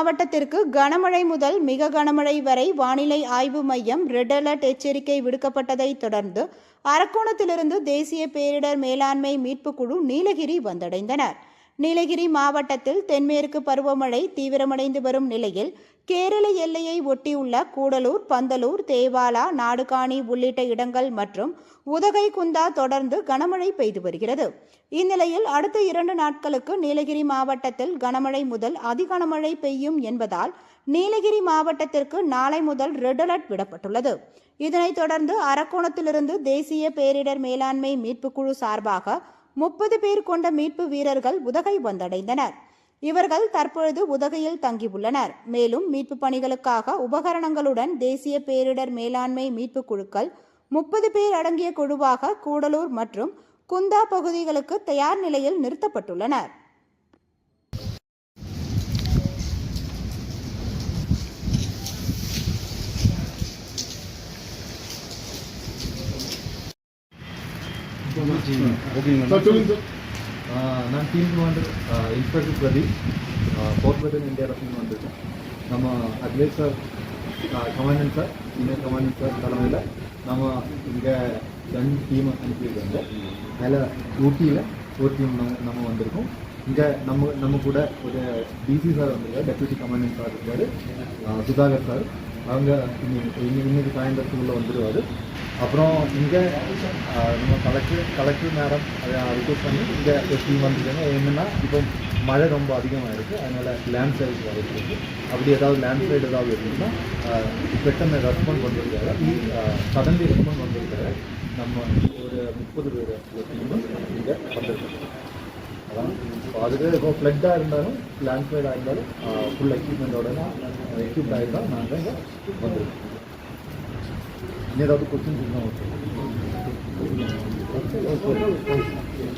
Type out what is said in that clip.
மாவட்டத்திற்கு கனமழை முதல் மிக கனமழை வரை வானிலை ஆய்வு மையம் ரெட் அலர்ட் எச்சரிக்கை விடுக்கப்பட்டதை தொடர்ந்து அரக்கோணத்திலிருந்து தேசிய பேரிடர் மேலாண்மை மீட்புக் குழு நீலகிரி வந்தடைந்தனர். நீலகிரி மாவட்டத்தில் தென்மேற்கு பருவமழை தீவிரமடைந்து வரும் நிலையில் கேரள எல்லையை ஒட்டியுள்ள கூடலூர் பந்தலூர் தேவாலா நாடுகாணி உள்ளிட்ட இடங்கள் மற்றும் உதகை குந்தா தொடர்ந்து கனமழை பெய்து வருகிறது. இந்நிலையில் அடுத்த இரண்டு நாட்களுக்கு நீலகிரி மாவட்டத்தில் கனமழை முதல் அதிகனமழை பெய்யும் என்பதால் நீலகிரி மாவட்டத்திற்கு நாளை முதல் ரெட் அலர்ட் விடப்பட்டுள்ளது. இதனைத் தொடர்ந்து அரக்கோணத்திலிருந்து தேசிய பேரிடர் மேலாண்மை மீட்புக்குழு சார்பாக முப்பது பேர் கொண்ட மீட்பு வீரர்கள் உதகை வந்தடைந்தனர். இவர்கள் தற்பொழுது உதகையில் தங்கியுள்ளனர். மேலும் மீட்பு பணிகளுக்காக உபகரணங்களுடன் தேசிய பேரிடர் மேலாண்மை மீட்பு குழுக்கள் முப்பது பேர் அடங்கிய குழுவாக கூடலூர் மற்றும் குந்தா பகுதிகளுக்கு தயார் நிலையில் நிறுத்தப்பட்டுள்ளனர். நான் டீம் கமாண்டர் இன்ஸ்பெக்டர் பிரதீப் வெதன் இந்தியா ரஃபிங் வந்திருக்கேன் நம்ம advice sir commandant sir senior commandant sir தலைமையில் நம்ம இங்கே ரெண்டு டீம் அனுப்பியிருக்காங்க அதில் ஊட்டியில் ஒரு டீம் நம்ம நம்ம வந்திருக்கோம் இங்கே நம்ம நம்ம கூட ஒரு டிசி சார் வந்திருக்காரு டெப்யூட்டி கமாண்டன்ட் சார் இருக்காரு சுதாகர் சார் அவங்க இன்னைக்கு இன்னைக்கு சாயந்தரத்துக்குள்ளே வந்துடுவார் அப்புறம் இங்கே நம்ம கலெக்டர் கலெக்டர் மேடம் ரிக்வஸ்ட் பண்ணி இங்கே ஒரு டீம் என்னென்னா இப்போ மழை ரொம்ப அதிகமாக இருக்குது அதனால் லேண்ட் ஸ்லைடு வாய்ப்பு இருக்குது அப்படி ஏதாவது லேண்ட் ஸ்லைடு ஏதாவது இருந்துச்சுன்னா பெட்டன் ரெஸ்பாண்ட் பண்ணுறதுக்காக சடன்லி ரெஸ்பாண்ட் பண்ணுறதுக்காக நம்ம ஒரு முப்பது பேர் இங்கே வந்திருக்காங்க அதான் அதுக்கு இப்போ ஃப்ளட்டாக இருந்தாலும் லேண்ட் ஸ்லைடாக இருந்தாலும் ஃபுல் எக்யூப்மெண்ட்டோட எக்யூப்ட் ஆகிருந்தால் நாங்கள் இங்கே வந்திருக்கோம். నేను అది